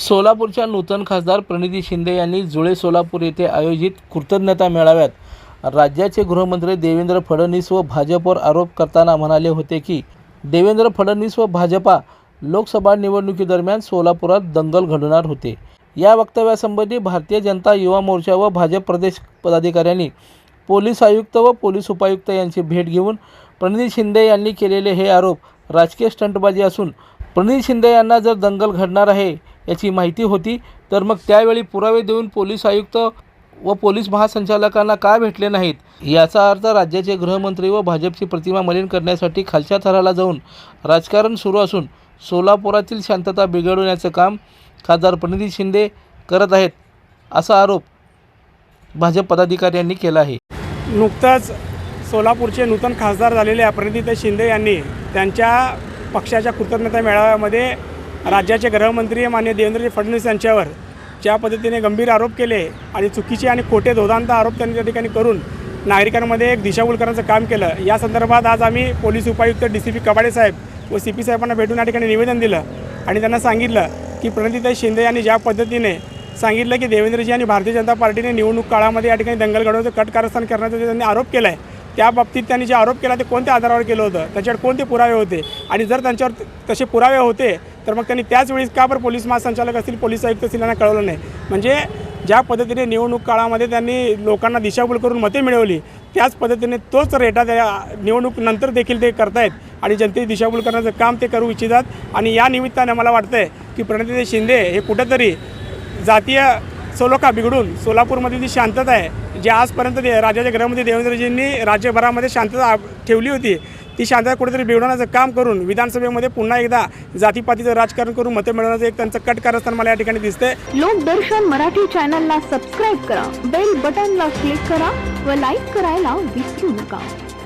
सोलापूरच्या नूतन खासदार प्रणिती शिंदे यांनी जुळे सोलापूर येथे आयोजित कृतज्ञता मेळाव्यात राज्याचे गृहमंत्री देवेंद्र फडणवीस व भाजपवर आरोप करताना म्हणाले होते की देवेंद्र फडणवीस व भाजपा लोकसभा निवडणुकीदरम्यान सोलापुरात दंगल घडवणार होते. या वक्तव्यासंबंधी भारतीय जनता युवा मोर्चा व भाजप प्रदेश पदाधिकाऱ्यांनी पोलीस आयुक्त व पोलीस उपायुक्त यांची भेट घेऊन प्रणिती शिंदे यांनी केलेले हे आरोप राजकीय स्टंटबाजी असून प्रणित शिंदे यांना जर दंगल घडणार आहे याची माहिती होती. तर मग त्यावेळी पुरावे देऊन पोलीस आयुक्त व पोलीस महासंचालकांना का भेटले नाहीत? याचा अर्थ राज्याचे गृहमंत्री व भाजपची प्रतिमा मलिन करण्यासाठी खालच्या थराला जाऊन राजकारण सुरू असून सोलापुरातील शांतता बिघडवण्याचं काम खासदार प्रणिती शिंदे करत आहेत असा आरोप भाजप पदाधिकाऱ्यांनी केला आहे. नुकताच सोलापूरचे नूतन खासदार झालेले प्रणिती शिंदे यांनी त्यांच्या पक्षाच्या कृतज्ञता मेळाव्यामध्ये राज्याचे गृहमंत्री मान्य देवेंद्रजी फडणवीस यांच्यावर ज्या पद्धतीने गंभीर आरोप केले आणि चुकीचे आणि खोटे दोधांत आरोप त्यांनी त्या ठिकाणी करून नागरिकांमध्ये एक दिशाभूल करण्याचं काम केलं. या संदर्भात आज आम्ही पोलीस उपायुक्त डी सी पी कबाडे साहेब व सी पी साहेबांना भेटून या ठिकाणी निवेदन दिलं आणि त्यांना सांगितलं की प्रणितीताई शिंदे यांनी ज्या पद्धतीने सांगितलं की देवेंद्रजी आणि भारतीय जनता पार्टीने निवडणूक काळामध्ये या ठिकाणी दंगल घडवण्याचं कट कारस्थान करण्याचा त्यांनी आरोप केला आहे त्या बाबतीत त्यांनी जे आरोप केला ते कोणत्या आधारावर केलं होतं? त्याच्यावर कोणते पुरावे होते? आणि जर त्यांच्यावर तसे पुरावे होते तर मग त्यांनी त्याच वेळी का बरं पोलीस महासंचालक असतील पोलीस आयुक्त असतील यांना कळवलं नाही? म्हणजे ज्या पद्धतीने निवडणूक काळामध्ये त्यांनी लोकांना दिशाभूल करून मते मिळवली त्याच पद्धतीने तोच रेटा त्या निवडणूक नंतर देखील ते करतायत आणि जनतेची दिशाभूल करण्याचं काम ते करू इच्छितात. आणि या निमित्ताने मला वाटतं आहे की प्रणिती शिंदे हे कुठंतरी जातीय सोलोका बिघडून सोलापूरमध्ये जी शांतता आहे जे आजपर्यंत दे राज्याच्या गृहमंत्री देवेंद्रजींनी राज्यभरामध्ये शांतता ठेवली होती ती शांतता कुठेतरी बिघडवण्याचं काम करून विधानसभेमध्ये पुन्हा एकदा जातीपातीचं राजकारण करून मतं मिळवण्याचं एक त्यांचं कट असताना मला या ठिकाणी दिसते लोकदर्शन मराठी चॅनलला सबस्क्राईब करा बेल बटनला क्लिक करा व लाईक करायला विसरू नका.